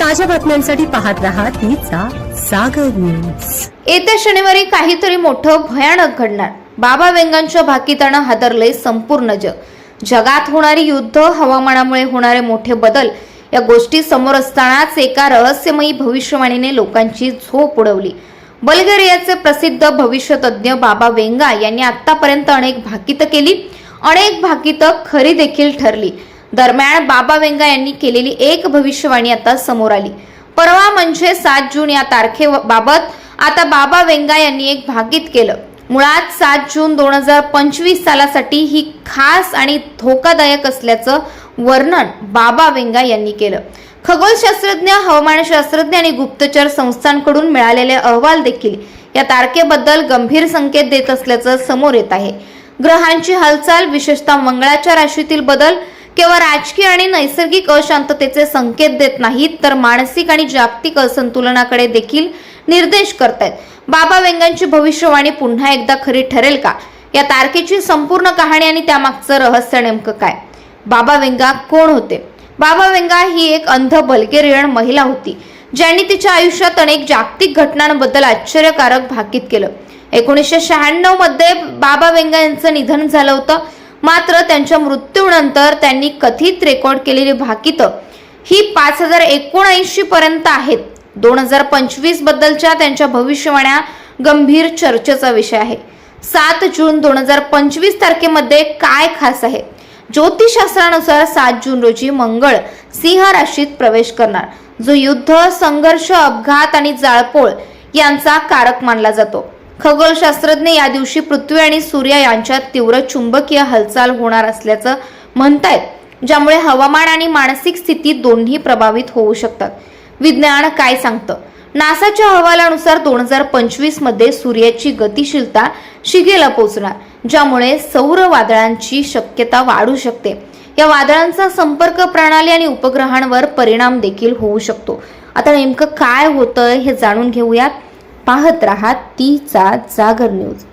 ताज्या बातम्यांसाठी पाहत राहा तीचा सागर न्यूज येत्या शनिवारी काहीतरी मोठं भयानक घडणार. बाबा वेंगांच्या भाकीतानं हादरले संपूर्ण जग. जगात होणारी युद्ध हवामानामुळे होणारे मोठे बदल या गोष्टी समोर असतानाच एका रहस्यमयी भविष्यवाणीने लोकांची झोप उडवली. बल्गेरियाचे प्रसिद्ध भविष्यतज्ञ बाबा वेंगा यांनी आतापर्यंत अनेक भाकीतं केली. अनेक भाकीतं खरी देखील ठरली. दरम्यान बाबा वेंगा यांनी केलेली एक भविष्यवाणी आता समोर आली. परवा म्हणजे सात जून या तारखेबाबत आता बाबा वेंगा यांनी एक भाकीत केलं. मुळात सात जून दोन हजार पंचवीस सालासाठी ही खास आणि धोकादायक असल्याचं वर्णन बाबा वेंगा यांनी केलं. खगोलशास्त्रज्ञ हवामानशास्त्रज्ञ आणि गुप्तचर संस्थांकडून मिळालेले अहवाल देखील या तारखेबद्दल गंभीर संकेत देत असल्याचं समोर येत आहे. ग्रहांची हालचाल विशेषतः मंगळाच्या राशीतील बदल केवळ राजकीय आणि नैसर्गिक अशांततेचे संकेत देत नाहीत तर मानसिक आणि जागतिक असंतुलनाकडे देखील निर्देश करत आहेत बाबा वेंगांची भविष्यवाणी पुन्हा एकदा खरी ठरेल का? या तारखेची संपूर्ण कहाणी आणि त्यामागचं रहस्य नेमकं काय? बाबा वेंगा कोण होते? बाबा वेंगा ही एक अंध बल्गेरियन महिला होती ज्यांनी तिच्या आयुष्यात अनेक जागतिक घटनांबद्दल आश्चर्यकारक भाकीत केलं. एकोणीसशे शहाण्णवमध्ये बाबा वेंगा यांचं निधन झालं होतं. मात्र त्यांच्या मृत्यूनंतर त्यांनी कथित रेकॉर्ड केलेली भाकितं ही पाच हजार एकोणऐंशी पर्यंत आहेत. दोन हजार पंचवीस बद्दलच्या त्यांच्या भविष्यवाण्या गंभीर चर्चेचा विषय आहे. सात जून दोन हजार पंचवीस तारखेमध्ये काय खास आहे? ज्योतिषशास्त्रानुसार सात जून रोजी मंगळ सिंह राशीत प्रवेश करणार जो युद्ध संघर्ष अपघात आणि जाळपोळ यांचा कारक मानला जातो. खगोलशास्त्रज्ञ या दिवशी पृथ्वी आणि सूर्य यांच्यात तीव्र चुंबकीय हालचाल होणार असल्याचं म्हणतायत ज्यामुळे हवामान आणि मानसिक स्थिती दोन्ही प्रभावित होऊ शकतात. विज्ञान काय सांगतं? नासाच्या अहवालानुसार दोन हजार पंचवीसमध्ये सूर्याची गतिशीलता शिगेला पोहोचणार ज्यामुळे सौर वादळांची शक्यता वाढू शकते. या वादळांचा संपर्क प्रणाली आणि उपग्रहांवर परिणाम देखील होऊ शकतो. आता नेमकं काय होतंय हे जाणून घेऊयात. पाहत राहा तीचा जागर न्यूज.